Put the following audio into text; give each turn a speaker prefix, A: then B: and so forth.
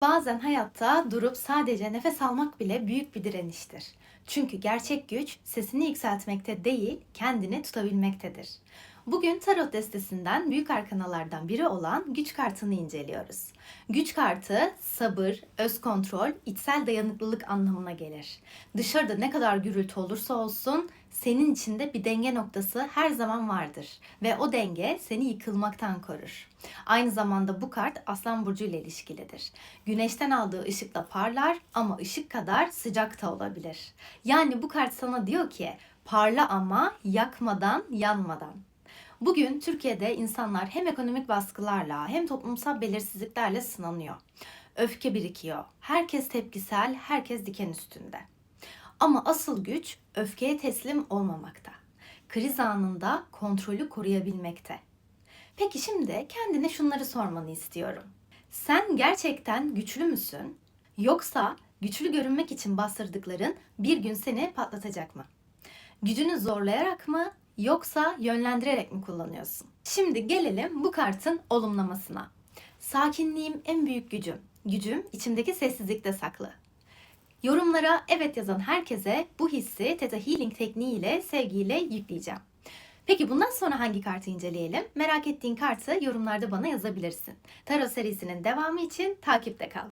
A: Bazen hayatta durup sadece nefes almak bile büyük bir direniştir. Çünkü gerçek güç sesini yükseltmekte değil, kendini tutabilmektedir. Bugün tarot destesinden büyük arkanalardan biri olan güç kartını inceliyoruz. Güç kartı sabır, öz kontrol, içsel dayanıklılık anlamına gelir. Dışarıda ne kadar gürültü olursa olsun senin içinde bir denge noktası her zaman vardır ve o denge seni yıkılmaktan korur. Aynı zamanda bu kart Aslan burcu ile ilişkilidir. Güneşten aldığı ışıkla parlar ama ışık kadar sıcak da olabilir. Yani bu kart sana diyor ki parla ama yakmadan, yanmadan. Bugün Türkiye'de insanlar hem ekonomik baskılarla hem toplumsal belirsizliklerle sınanıyor. Öfke birikiyor. Herkes tepkisel, herkes diken üstünde. Ama asıl güç öfkeye teslim olmamakta. Kriz anında kontrolü koruyabilmekte. Peki şimdi kendine şunları sormanı istiyorum. Sen gerçekten güçlü müsün? Yoksa güçlü görünmek için bastırdıkların bir gün seni patlatacak mı? Gücünü zorlayarak mı yoksa yönlendirerek mi kullanıyorsun? Şimdi gelelim bu kartın olumlamasına. Sakinliğim en büyük gücüm. Gücüm içimdeki sessizlikte saklı. Yorumlara evet yazan herkese bu hissi Theta Healing tekniğiyle, sevgiyle yükleyeceğim. Peki bundan sonra hangi kartı inceleyelim? Merak ettiğin kartı yorumlarda bana yazabilirsin. Tarot serisinin devamı için takipte kal.